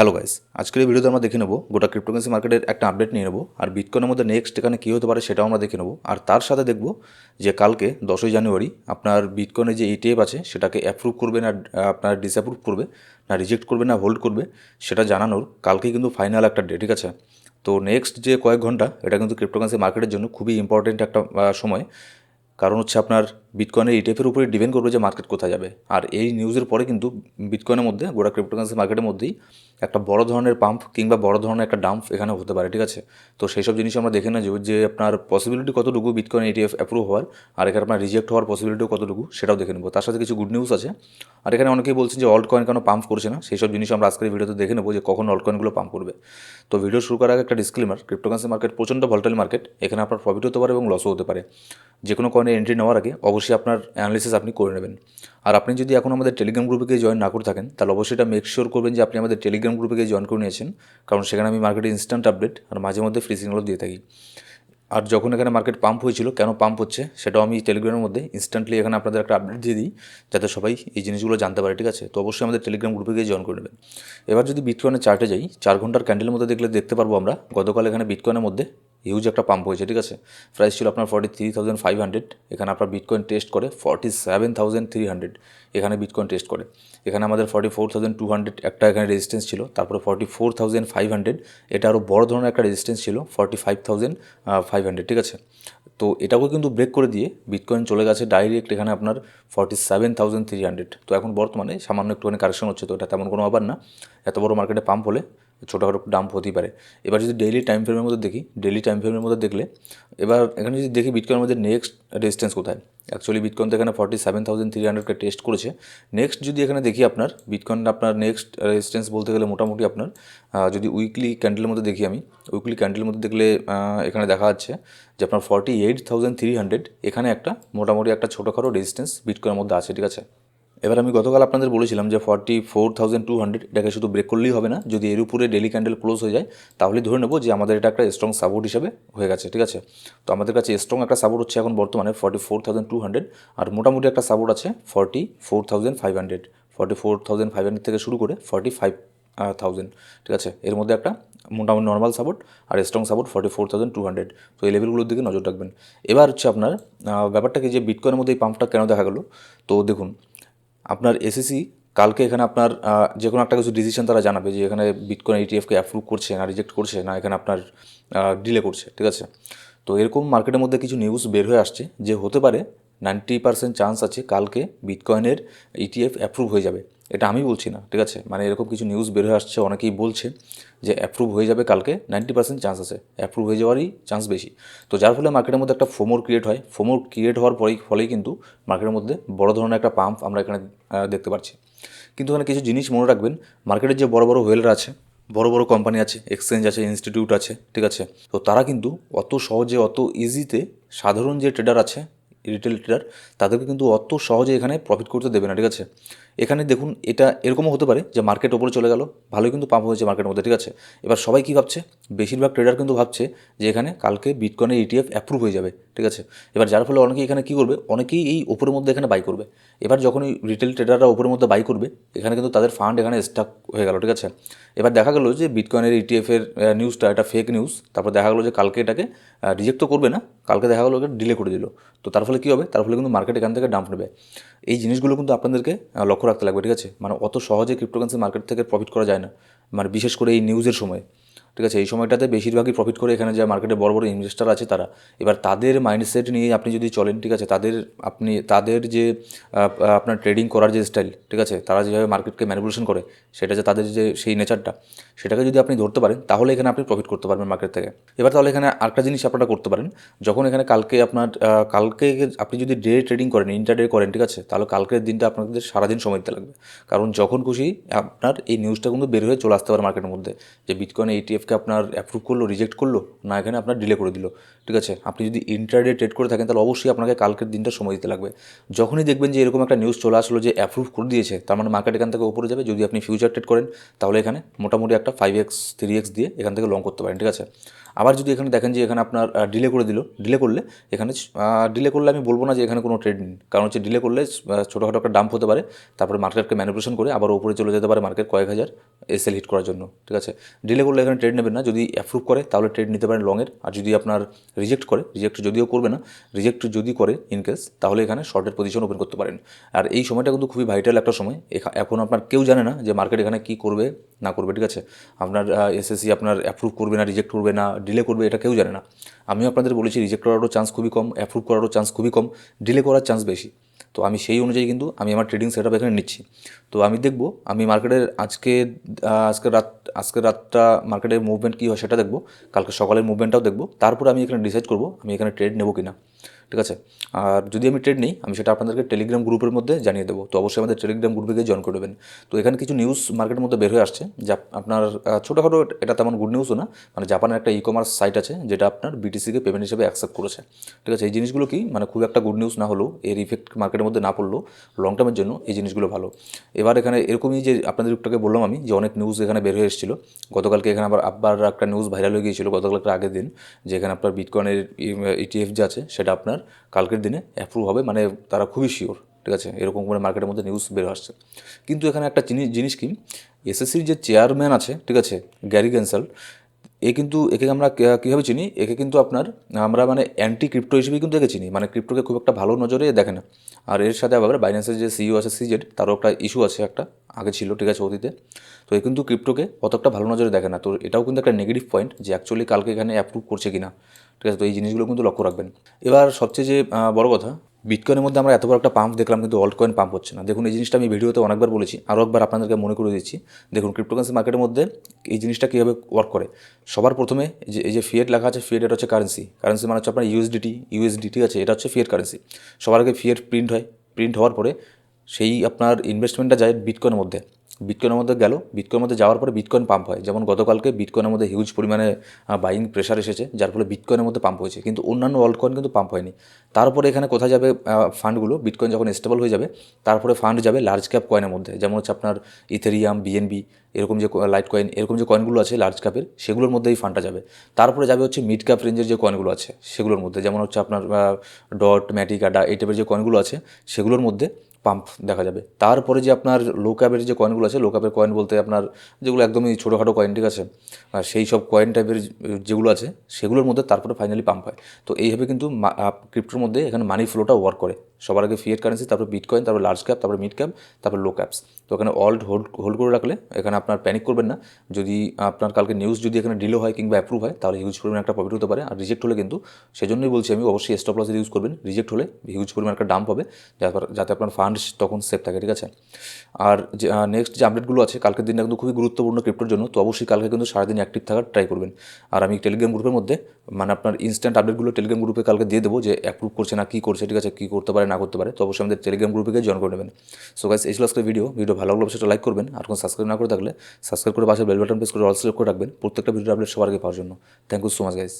Hello guys আজকের এই ভিডিওতে আমরা দেখে নেব গোটা ক্রিপ্টোকারেন্সি মার্কেটের একটা আপডেট নিয়ে নেব আর বিটকয়েনের মধ্যে নেক্সট এখানে কী হতে পারে সেটাও আমরা দেখে নেব। আর তার সাথে দেখব যে কালকে দশই জানুয়ারি আপনার বিটকয়েনের যে ইটিএফ আছে সেটাকে অ্যাপ্রুভ করবে না, আপনার ডিসঅ্যাপ্রুভ করবে, না রিজেক্ট করবে, না হোল্ড করবে, সেটা জানানোর কালকে কিন্তু ফাইনাল একটা ডে ঠিক আছে? তো নেক্সট যে কয়েক ঘণ্টা এটা কিন্তু ক্রিপ্টোকারেন্সি মার্কেটের জন্য খুবই ইম্পর্টেন্ট একটা সময়। কারণ হচ্ছে আপনার বিটকয়েনের ইটিএফের উপরে ডিপেন্ড করবে যে মার্কেট কোথায় যাবে। আর এই নিউজের পরে কিন্তু বিটকয়েনের মধ্যে গোটা ক্রিপ্টোকারেন্সি মার্কেটের মধ্যেই একটা বড় ধরনের পাম্প কিংবা বড় ধরনের একটা ডাম্প এখানে হতে পারে, ঠিক আছে? তো সেই সব জিনিস আমরা দেখে না যে আপনার পসিবিলিটি কতটুকু বিটকয়েন এটিএফ অ্যাপ্রুভ হওয়ার আর এখানে আপনার রিজেক্ট হওয়ার পসিবিলিটিও কতটুকু সেটাও দেখে নেব। তার সাথে কিছু গুড নিউজ আছে। আর এখানে অনেকেই বলছেন যে অল্ট কয়েন কেন পাম্প করছে না? সেই সব জিনিস আমরা আজকের ভিডিওতে দেখে নেব যে কখন অল্ট কয়েনগুলো পাম্প করবে। তো ভিডিও শুরু করার আগে একটা ডিসক্লেমার ক্রিপ্টোকারেন্সি মার্কেট প্রচণ্ড ভলটাইল মার্কেট এখানে আপনার প্রফিট হতে পারে এবং লসও হতে পারে। যে কোনো কয়েনে এন্ট্রি নেওয়ার আগে অবশ্যই আপনার অ্যানালিসিস আপনি করে নেবেন। আর আপনি যদি এখন আমাদের টেলিগ্রাম গ্রুপে গিয়ে জয়েন না করে থাকেন, তাহলে অবশ্যই এটা মেক শিওর করবেন যে আপনি আমাদের টেলিগ্রাম গ্রুপে গিয়ে জয়েন করে নিয়েছেন। কারণ সেখানে আমি মার্কেটে ইনস্ট্যান্ট আপডেট আর মাঝে মধ্যে ফ্রি সিগনালও দিয়ে থাকি। আর যখন এখানে মার্কেট পাম্প হয়েছিল, কেন পাম্প হচ্ছে সেটাও আমি টেলিগ্রামের মধ্যে ইনস্ট্যান্টলি এখানে আপনাদের একটা আপডেট দিয়ে দিই, যাতে সবাই এই জিনিসগুলো জানতে পারে, ঠিক আছে? তো অবশ্যই আমাদের টেলিগ্রাম গ্রুপে গিয়ে জয়েন করে নেবেন। এবার যদি বিটকয়েনের চার্টে যাই, চার ঘণ্টার ক্যান্ডেলের মধ্যে দেখলে দেখতে পারব আমরা, গতকাল এখানে বিটকয়েনের মধ্যে হিউজ একটা পাম্প হয়েছে, ঠিক আছে? প্রাইস ছিল আপনার forty three thousand five hundred এখানে আপনার বিটকয়েন টেস্ট করে forty seven thousand three hundred এখানে বিটকয়েন টেস্ট করে। এখানে আমাদের forty four thousand two hundred একটা এখানে রেজিস্ট্যান্স ছিল, তারপরে forty four thousand five hundred এটা আরও বড় ধরনের একটা রেজিস্ট্যান্স ছিল forty five thousand five hundred ঠিক আছে? তো এটাকেও কিন্তু ব্রেক করে দিয়ে বিটকয়েন চলে গেছে ডাইরেক্ট এখানে আপনার forty seven thousand three hundred তো এখন বর্তমানে সামান্য একটুখানি কারেকশন হচ্ছে, তো এটা তেমন কোনো আবার না। এত বড় মার্কেটে পাম্প হলে ছোটোখাটো ডাম্প হতেই পারে। এবার যদি ডেইলি টাইম ফ্রেমের মধ্যে দেখি ডেইলি টাইম ফ্রেমের মধ্যে দেখলে, এবার এখানে যদি দেখি বিটকয়েনের মধ্যে নেক্সট রেজিস্ট্যান্স কোথায়? অ্যাকচুয়ালি বিটকয়েন তো এখানে ফর্টি সেভেন থাউজেন্ড থ্রি হান্ড্রেডকে টেস্ট করেছে। নেক্সট যদি এখানে দেখি আপনার বিটকয়েন আপনার নেক্সট রেজিস্ট্যান্স বলতে গেলে মোটামুটি আপনার যদি উইকলি ক্যান্ডেলের মধ্যে দেখি আমি উইকলি ক্যান্ডেলের মধ্যে দেখলে এখানে দেখা যাচ্ছে যে আপনার forty eight thousand three hundred এখানে একটা মোটামুটি একটা ছোটোখাটো রেজিস্ট্যান্স বিটকয়েনের মধ্যে আছে, ঠিক আছে? এবার আমি গতকাল আপনাদের বলেছিলাম যে forty four thousand two hundred এটাকে শুধু ব্রেক করলেই হবে না যদি এর উপরে ডেলি ক্যান্ডেল ক্লোজ হয়ে যায় তাহলে ধরে নেব যে আমাদের এটা একটা স্ট্রং সাপোর্ট হিসেবে হয়ে গেছে ঠিক আছে? তো আমাদের কাছে স্ট্রং একটা সাপোর্ট হচ্ছে এখন বর্তমানে forty four thousand two hundred আর মোটামুটি একটা সাপোর্ট আছে forty four thousand five hundred forty four thousand five hundred থেকে শুরু করে ফর্টি ফাইভ থাউজেন্ড ঠিক আছে? এর মধ্যে একটা মোটামুটি নর্মাল সাপোর্ট আর strong support forty four thousand two hundred তো এই লেভেলগুলোর দিকে নজর রাখবেন। এবার হচ্ছে আপনার আহ, ব্যাপারটা কি যে বিটকয়েনের মধ্যে এই পাম্পটা কেন দেখা গেলো? তো দেখুন আপনার এসএসসি কালকে এখানে আপনার যে কোনো একটা কিছু ডিসিশন তারা জানাবে যে এখানে বিটকয়েন ইটিএফকে অ্যাপ্রুভ করছে না রিজেক্ট করছে না, এখানে আপনার ডিলে করছে, ঠিক আছে? তো এরকম মার্কেটের মধ্যে কিছু নিউজ বের হয়ে আসছে যে হতে পারে নাইনটি পার্সেন্ট চান্স আছে কালকে বিটকয়েনের ইটিএফ অ্যাপ্রুভ হয়ে যাবে। এটা আমি বলছি না, ঠিক আছে? মানে এরকম কিছু নিউজ বের হয়ে আসছে, অনেকেই বলছে যে অ্যাপ্রুভ হয়ে যাবে কালকে নাইনটি পার্সেন্ট চান্স আছে। অ্যাপ্রুভ হয়ে যাওয়ারই চান্স বেশি। তো যার ফলে মার্কেটের মধ্যে একটা ফোমোর ক্রিয়েট হয়। ফোমোর ক্রিয়েট হওয়ার পরেই, ফলেই কিন্তু মার্কেটের মধ্যে বড় ধরনের একটা পাম্প আমরা এখানে দেখতে পাচ্ছি। কিন্তু এখানে কিছু জিনিস মনে রাখবেন মার্কেটের যে বড় বড় হোয়েলরা আছে, বড় বড় কোম্পানি আছে এক্সচেঞ্জ আছে ইনস্টিটিউট আছে, ঠিক আছে? তো তারা কিন্তু অত সহজে, অত ইজিতে সাধারণ যে ট্রেডার আছে রিটেল ট্রেডার তাদেরকে কিন্তু অত সহজে এখানে প্রফিট করতে দেবে না, ঠিক আছে? এখানে দেখুন, এটা এরকমও হতে পারে যে মার্কেট ওপরে চলে গেল, ভালোই কিন্তু পাম্প হয়েছে মার্কেটের মধ্যে, ঠিক আছে? এবার সবাই কী ভাবছে? বেশিরভাগ ট্রেডার কিন্তু ভাবছে যে এখানে কালকে বিটকয়েনের ইটিএফ অ্যাপ্রুভ হয়ে যাবে, ঠিক আছে? এবার যার ফলে অনেকেই এখানে কী করবে? অনেকেই এই ওপরের মধ্যে এখানে বাই করবে। এবার যখন এই রিটেল ট্রেডাররা ওপরের মধ্যে বাই করবে, এখানে কিন্তু তাদের ফান্ড এখানে স্টাক হয়ে গেল, ঠিক আছে? এবার দেখা গেলো যে বিটকয়েনের ইটিএফের নিউজটা এটা ফেক নিউজ তারপর দেখা গেলো যে কালকে এটাকে রিজেক্ট তো করবে না, কালকে দেখা গেলো ডিলে করে দিল। তো তার ফলে কী হবে? তার ফলে কিন্তু মার্কেট এখান থেকে ডাম্প নেবে। এই জিনিসগুলো কিন্তু আপনাদেরকে লক্ষ্য রাখতে লাগবে, ঠিক আছে? মানে অত সহজে ক্রিপ্টোকারেন্সি মার্কেট থেকে প্রফিট করা যায় না। মানে বিশেষ করে এই নিউজের সময়। ঠিক আছে, এই সময়টাতে বেশিরভাগই প্রফিট করে এখানে যে মার্কেটে বড় বড় ইনভেস্টার আছে তারা। এবার তাদের মাইন্ডসেট নিয়ে আপনি যদি চলেন, ঠিক আছে, তাদের আপনি, তাদের যে আপনার ট্রেডিং করার যে স্টাইল ঠিক আছে, তারা যেভাবে মার্কেটকে ম্যানিপুলেশন করে, সেটা যে তাদের যে, সেই নেচারটা সেটাকে যদি আপনি ধরতে পারেন, তাহলে এখানে আপনি প্রফিট করতে পারবেন মার্কেট থেকে। এবার তাহলে এখানে আরেকটা জিনিস আপনারা করতে পারেন, যখন এখানে কালকে আপনার কালকে আপনি যদি ডে ট্রেডিং করেন ইন্টারডে করেন, ঠিক আছে, তাহলে কালকের দিনটা আপনাদের সারাদিন সময় দিতে লাগবে। কারণ যখন খুশি আপনার এই নিউজটা কিন্তু বের হয়ে চলে আসতে পারে মার্কেটের মধ্যে, যে বিটকয়েন এইটিএফকে আপনার অ্যাপ্রুভ করল রিজেক্ট করল, না এখানে আপনার ডিলে করে দিল। ঠিক আছে? আপনি যদি ইন্টারডে ট্রেড করে থাকেন, তাহলে অবশ্যই আপনাকে কালকের দিনটা সময় দিতে লাগবে। যখনই দেখবেন যে এরকম একটা নিউজ চলে আসলো যে অ্যাপ্রুভ করে দিয়েছে, তার মানে মার্কেট এখান থেকে উপরে যাবে। যদি আপনি ফিউচার ট্রেড করেন, তাহলে এখানে মোটামুটি একটা ফাইভ এক্স থ্রি এক্স দিয়ে এখান থেকে লং করতে পারেন। ঠিক আছে? আবার যদি এখানে দেখেন যে এখানে আপনার ডিলে করে দিল ডিলে করলে এখানে ডিলে করলে আমি বলব না যে এখানে কোনো ট্রেড নেই। কারণ হচ্ছে ডিলে করলে ছোটোখাটো একটা ডাম্প হতে পারে, তারপরে মার্কেটকে ম্যানিপুলেশন করে আবার উপরে চলে যেতে পারে মার্কেট কয়েক হাজার এসএল হিট করার জন্য, ঠিক আছে? ডিলে করলে এখানে ট্রেড নেবেন না, যদি অ্যাপ্রুভ করে তাহলে ট্রেড নিতে পারেন লংয়ের আর যদি আপনার রিজেক্ট করে রিজেক্ট যদিও করবে না রিজেক্ট যদি করে ইন কেস তাহলে এখানে শর্টের পজিশন ওপেন করতে পারেন। আর এই সময়টা কিন্তু খুবই ভাইটাল একটা সময়, এখা- এখন আপনার কেউ জানে না যে মার্কেট এখানে কী করবে, না করবে, ঠিক আছে? আপনার এসএসসি আপনার অ্যাপ্রুভ করবে না রিজেক্ট করবে না ডিলে করবে এটা কেউ জানে না। আমিও আপনাদের বলেছি রিজেক্ট করারও চান্স খুবই কম অ্যাপ্রুভ করারও চান্স খুবই কম ডিলে করার চান্স বেশি। তো আমি সেই অনুযায়ী কিন্তু আমি আমার ট্রেডিং সেট এখানে নিচ্ছি। তো আমি দেখব, আমি মার্কেটের আজকে আজকে রাত আজকের রাতটা মার্কেটের মুভমেন্ট কী হয় সেটা দেখব, কালকে সকালের মুভমেন্টটাও দেখব, তারপর আমি এখানে ডিসাইড করব আমি এখানে ট্রেড নেব কিনা। ঠিক আছে? আর যদি আমি ট্রেড নিই, আমি সেটা আপনাদেরকে টেলিগ্রাম গ্রুপের মধ্যে জানিয়ে দেবো। তো অবশ্যই আমাদের টেলিগ্রাম গ্রুপে গিয়ে জয়েন করে দেবেন তো এখানে কিছু নিউজ মার্কেটের মধ্যে বের হয়ে আসছে, যা আপনার ছোটোখাটো এটা তেমন গুড নিউজও না। মানে জাপানের একটা ই কমার্স সাইট আছে, যেটা আপনার বিটিসিকে পেমেন্ট হিসেবে অ্যাকসেপ্ট করেছে। ঠিক আছে? এই জিনিসগুলো কি মানে খুব একটা গুড নিউজ না হলেও, এর ইফেক্ট মার্কেটের মধ্যে না পড়লেও লং টার্মের জন্য এই জিনিসগুলো ভালো। এবার এখানে এরকমই যে আপনাদের একটাকে বললাম আমি, যে অনেক নিউজ এখানে বের হয়ে এসেছিল। গতকালকে এখানে আবার আবার একটা নিউজ ভাইরাল হয়ে গিয়েছিল, গতকালকে আগের দিন যে এখানে আপনার বিটকয়েনের ইটিএফ যে আছে, সেটা আপনার কালকের দিনে অ্যাপ্রুভ হবে মানে তারা খুবই শিওর ঠিক আছে? এরকম করে মার্কেটের মধ্যে নিউজ বের আসছে। কিন্তু এখানে একটা জিনিস জিনিস কি? এসএসসির যে চেয়ারম্যান আছে, ঠিক আছে গ্যারি গ্যান্সাল এ কিন্তু, একে আমরা কীভাবে চিনি? একে কিন্তু আপনার, আমরা মানে অ্যান্টি ক্রিপ্টো হিসেবেই কিন্তু একে চিনি। মানে ক্রিপ্টোকে খুব একটা ভালো নজরে দেখে না। আর এর সাথে আবার বাইন্যান্সের যে সিইও আছে সিজেড তারও একটা ইস্যু আছে একটা, আগে ছিল, ঠিক আছে, অতীতে। তো এ কিন্তু ক্রিপ্টোকে অতটা ভালো নজরে দেখে না। তো এটাও কিন্তু একটা নেগেটিভ পয়েন্ট যে অ্যাকচুয়ালি কালকে এখানে অ্যাপ্রুভ করছে কিনা। ঠিক আছে, তো এই জিনিসগুলো কিন্তু লক্ষ্য রাখবেন। এবার সবচেয়ে যে বড় কথা বিটকয়েনের মধ্যে আমরা এত বড় একটা পাম্প দেখলাম, কিন্তু অল্ট কয়েন পাম্প হচ্ছে না। দেখুন, এই জিনিসটা আমি ভিডিওতে অনেকবার বলেছি আরও একবার আপনাদেরকে মনে করে দিচ্ছি। দেখুন ক্রিপ্টোকারেন্সি মার্কেটের মধ্যে এই জিনিসটা কীভাবে ওয়ার্ক করে? সবার প্রথমে যে, এই যে ফিয়েট লেখা আছে ফিয়েট এটা হচ্ছে কারেন্সি কারেন্সি মানে হচ্ছে আপনার ইউএসডিটি ইউএসডি ঠিক আছে, এটা হচ্ছে ফিয়েট কারেন্সি সবার আগে ফিয়েট প্রিন্ট হয়। প্রিন্ট হওয়ার পরে সেই আপনার ইনভেস্টমেন্টটা যায় বিটকয়েনের মধ্যে। বিটকয়েনের মধ্যে গেল। বিটকয়েনের মধ্যে যাওয়ার পরে বিটকয়েন পাম্প হয়। যেমন গতকালকে বিটকয়েনের মধ্যে হিউজ পরিমাণে বাইং প্রেশার এসেছে, যার ফলে বিটকয়েনের মধ্যে পাম্প হয়েছে। কিন্তু অন্যান্য অল্ট কয়েন কিন্তু পাম্প হয়নি। তারপরে এখানে কোথায় যাবে ফান্ডগুলো বিটকয়েন যখন স্টেবল হয়ে যাবে, তারপরে ফান্ড যাবে লার্জ ক্যাপ কয়েনের মধ্যে। যেমন হচ্ছে আপনার ইথেরিয়াম বিএনবি এরকম যে লাইট কয়েন এরকম যে কয়েনগুলো আছে লার্জ ক্যাপের সেগুলোর মধ্যে এই ফান্ডটা যাবে। তারপরে যাবে হচ্ছে মিড ক্যাপ রেঞ্জের যে কয়েনগুলো আছে, সেগুলোর মধ্যে। যেমন হচ্ছে আপনার ডট ম্যাটিক আডা এই টাইপের যে কয়েনগুলো আছে, সেগুলোর মধ্যে পাম্প দেখা যাবে। তারপরে যে আপনার লো ক্যাপের যে কয়েনগুলো আছে লো ক্যাপের কয়েন বলতে আপনার যেগুলো একদমই ছোটোখাটো কয়েন ঠিক আছে? আর সেই সব কয়েন টাইপের যেগুলো আছে, সেগুলোর মধ্যে তারপরে ফাইনালি পাম্প হয়। তো এইভাবে কিন্তু ক্রিপ্টোর মধ্যে এখানে মানি ফ্লোটা ওয়ার্ক করে। সবার আগে ফিয়েট কারেন্সি তারপর বিটকয়েন তারপর লার্জ ক্যাপ তারপর মিড ক্যাপ তারপর লো ক্যাপস তো এখানে অল্ড হোল্ড হোল্ড করে রাখলে এখানে আপনার প্যানিক করবেন না। যদি আপনার কালকে নিউজ যদি এখানে ডিলো হয় কিংবা অ্যাপ্রুভ হয়, তাহলে হিউজ পরিমাণ একটা প্রফিট হতে পারে। আর রিজেক্ট হলে কিন্তু, সেজন্যই বলছি আমি, অবশ্যই স্টপ লসের ইউজ করবেন। রিজেক্ট হলে হিউজ পরিমাণ একটা ডাম্প হবে, যাতে যাতে আপনার ফান্ডস তখন সেফ থাকে, ঠিক আছে? আর যে নেক্সট যে আপডেটগুলো আছে, কালকের দিনটা কিন্তু খুবই গুরুত্বপূর্ণ ক্রিপ্টোর জন্য, তো অবশ্যই কালকে কিন্তু সারাদিন অ্যাক্টিভ থাকার ট্রাই করবেন। আর আমি টেলিগ্রাম গ্রুপের মধ্যে মানে আপনার ইনস্ট্যান্ট আপডেটগুলো টেলিগ্রাম গ্রুপে কালকে দিয়ে দেবো যে অ্যাপ্রুভ করছে না, কী করছে, ঠিক আছে, কী করতে পারে, না করতে পারে, তো অবশ্যই আমাদের টেলিগ্রাম গ্রুপে গিয়ে জয়েন করে নেবেন। সো গাইস এই ছিল আজকের ভিডিও ভিডিও ভালো লাগলে অবশ্যই লাইক করবেন, আর কোনো সাবস্ক্রাইব না করে থাকলে সাবস্ক্রাইব করে পাশে বেল বাটন প্রেস করে অল সিলেক্ট করে রাখবেন, প্রত্যেকটা ভিডিও আপডেট সবার আগে পাওয়ার জন্য। Thank you so much guys